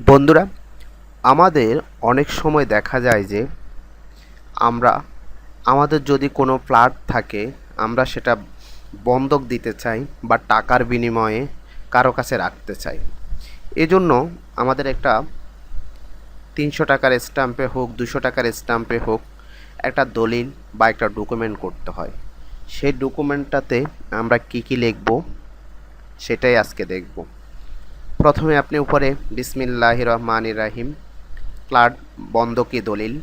বন্ধুরা, আমাদের অনেক সময় দেখা যায় যে আমরা, আমাদের যদি কোনো ফ্ল্যাট থাকে, আমরা সেটা বন্ধক দিতে চাই বা টাকার বিনিময়ে কারও কাছে রাখতে চাই। এজন্য আমাদের একটা তিনশো টাকার স্ট্যাম্পে হোক, দুশো টাকার স্ট্যাম্পে হোক, একটা দলিল বা একটা ডকুমেন্ট করতে হয়। সেই ডকুমেন্টটাতে আমরা কী কী লিখব, সেটাই আজকে দেখব। প্রথমে আপনি উপরে বিসমিল্লাহ রহমান রাহিম ফ্ল্যাট বন্ধকি দলিল?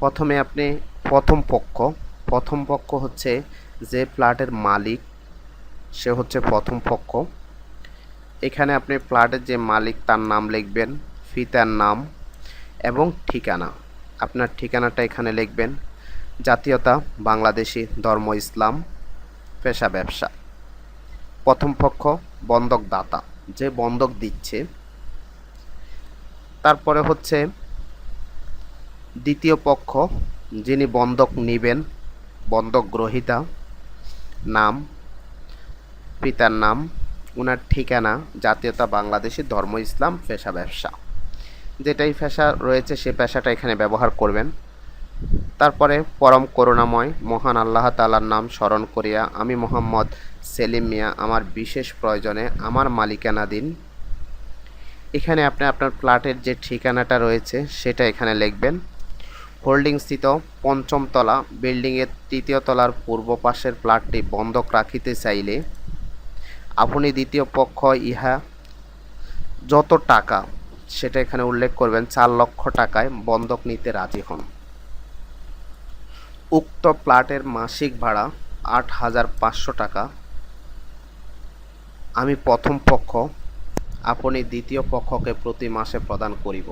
প্রথমে আপনি প্রথম পক্ষ প্রথম পক্ষ হচ্ছে যে ফ্ল্যাটের মালিক, সে হচ্ছে প্রথম পক্ষ। এখানে আপনি ফ্ল্যাটের যে মালিক তার নাম লিখবেন ফিতার নাম এবং ঠিকানা। আপনার ঠিকানাটা এখানে লিখবেন, জাতীয়তা, বাংলাদেশি, ধর্ম, ইসলাম, পেশা, ব্যবসা। প্রথম পক্ষ বন্ধক দাতা যে বন্ধক দিচ্ছে। তারপরে হচ্ছে দ্বিতীয় পক্ষ, যিনি বন্ধক নেবেন, বন্ধক গ্রহীতা, নাম, পিতার নাম ওনার ঠিকানা, জাতীয়তা, বাংলাদেশি, ধর্ম, ইসলাম, পেশা, ব্যবসা। যেটাই পেশা রয়েছে, সে পেশাটা এখানে ব্যবহার করবেন। তারপরে পরম করুণাময় মহান আল্লাহ তালার নাম স্মরণ করিয়া আমি মোহাম্মদ সেলিম মিয়া, আমার বিশেষ প্রয়োজনে আমার মালিকানা দিন। এখানে আপনি আপনার ফ্ল্যাটের যে ঠিকানাটা রয়েছে, সেটা এখানে লিখবেন। হোল্ডিংস্থিত পঞ্চম তলা, বিল্ডিংয়ের তৃতীয় তলার পূর্ব পাশের ফ্ল্যাটটি বন্ধক রাখিতে চাইলে আপনি দ্বিতীয় পক্ষ ইহা যত টাকা, সেটা এখানে উল্লেখ করবেন, চার লক্ষ টাকায় বন্ধক নিতে রাজি হন। উক্ত প্লাটের মাসিক ভাড়া আট হাজার পাঁচশো টাকা। আমি প্রথম পক্ষ, আপনি দ্বিতীয় পক্ষকে প্রতি মাসে প্রদান করিব।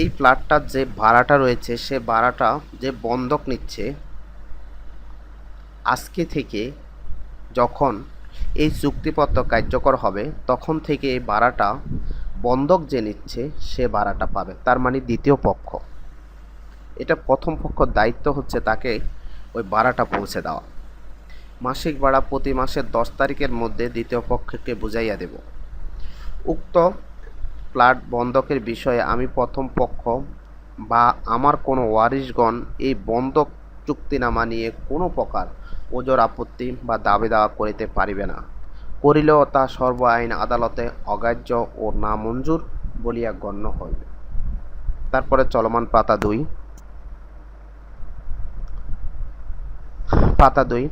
এই প্লাটটার যে ভাড়াটা রয়েছে, সে ভাড়াটা যে বন্ধক নিচ্ছে, আজকে থেকে যখন এই চুক্তিপত্র কার্যকর হবে, তখন থেকে এই ভাড়াটা বন্ধক যে নিচ্ছে, সে ভাড়াটা পাবে। তার মানে দ্বিতীয় পক্ষ। এটা প্রথম পক্ষর দায়িত্ব হচ্ছে তাকে ওই ভাড়াটা পৌঁছে দেওয়া। মাসিক ভাড়া প্রতি মাসের দশ তারিখের মধ্যে দ্বিতীয় পক্ষকে বুঝাইয়া দেব। উক্ত ফ্ল্যাট বন্ধকের বিষয়ে আমি প্রথম পক্ষ বা আমার কোনো ওয়ারিশগণ এই বন্ধক চুক্তিনামা নিয়ে কোনো প্রকার ওজোর আপত্তি বা দাবি দাওয়া করিতে পারিবে না। করিলেও তা সর্ব আইন আদালতে অগ্রাহ্য ও নামঞ্জুর বলিয়া গণ্য হইবে। তারপরে চলমান পাতা দুই পাতা দুই।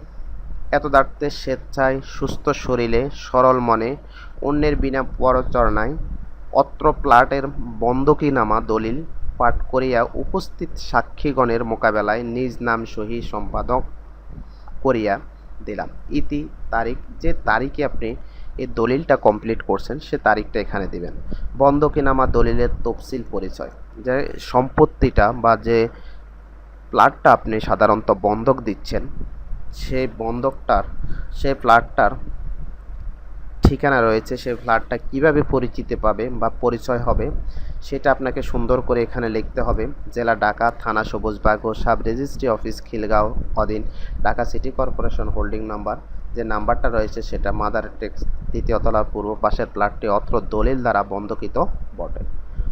এত দাঁড়তে স্বেচ্ছায় সুস্থ শরীরে, সরল মনে, অন্যের বিনা পরচরণায় অত্র প্লাটের বন্ধকীনামা দলিল পাঠ করিয়া উপস্থিত সাক্ষীগণের মোকাবেলায় নিজ নাম সহি সম্পাদক করিয়া দিলাম। ইতি তারিখ, যে তারিখে আপনি এই দলিলটা কমপ্লিট করছেন, সে তারিখটা এখানে দিবেন। বন্ধকীনামা দলিলের তফসিল পরিচয়। যে সম্পত্তিটা বা যে প্লাটটা আপনি সাধারণত বন্ধক দিচ্ছেন সেই বন্ধকটার সেই ফ্ল্যাটটার ঠিকানা রয়েছে সেই ফ্ল্যাটটা কীভাবে পরিচিতি পাবে বা পরিচয় হবে, সেটা আপনাকে সুন্দর করে এখানে লিখতে হবে। জেলা ঢাকা থানা সবুজবাগ ও সাব রেজিস্ট্রি অফিস, খিলগাঁও, অধীন, Dhaka city corporation holding number. যে নাম্বারটা রয়েছে, সেটা মাদার টেক্স তলার পূর্ব পাশের ফ্ল্যাটটি অত্র দলিল দ্বারা বন্ধকিত বটে।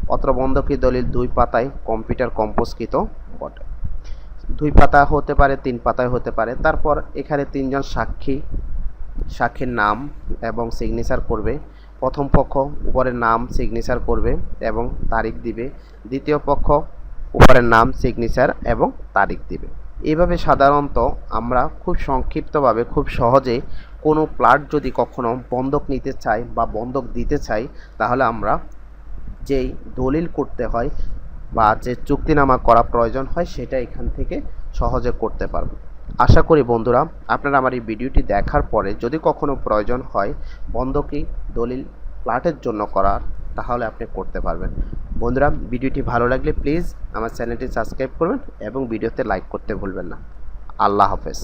অত্র বন্ধকি দলিল দুই পাতায় কম্পিউটার কম্পোজকৃত বটে। দুই পাতা হতে পারে, তিন পাতায় হতে পারে। তারপর এখানে তিনজন সাক্ষী, সাক্ষীর নাম এবং সিগনেচার করবে। প্রথম পক্ষ উপরের নাম সিগনেচার করবে এবং তারিখ দিবে। দ্বিতীয় পক্ষ উপরের নাম সিগনেচার এবং তারিখ দিবে। এভাবে সাধারণত আমরা খুব সংক্ষিপ্তভাবে, খুব সহজে কোনো প্লাট যদি কখনো বন্ধক নিতে চাই বা বন্ধক দিতে চাই, তাহলে আমরা যেই দলিল করতে হয় বা যে চুক্তিনামা করা প্রয়োজন হয়, সেটা এখান থেকে সহজে করতে পারব। আশা করি বন্ধুরা, আপনারা আমার এই ভিডিওটি দেখার পরে যদি কখনো প্রয়োজন হয় বন্ধকি দলিল প্লাটের জন্য করার, তাহলে আপনি করতে পারবেন। বন্ধুরা, ভিডিওটি ভালো লাগলে প্লিজ আমার চ্যানেলটি সাবস্ক্রাইব করবেন এবং ভিডিওতে লাইক করতে ভুলবেন না। আল্লাহ হাফেজ।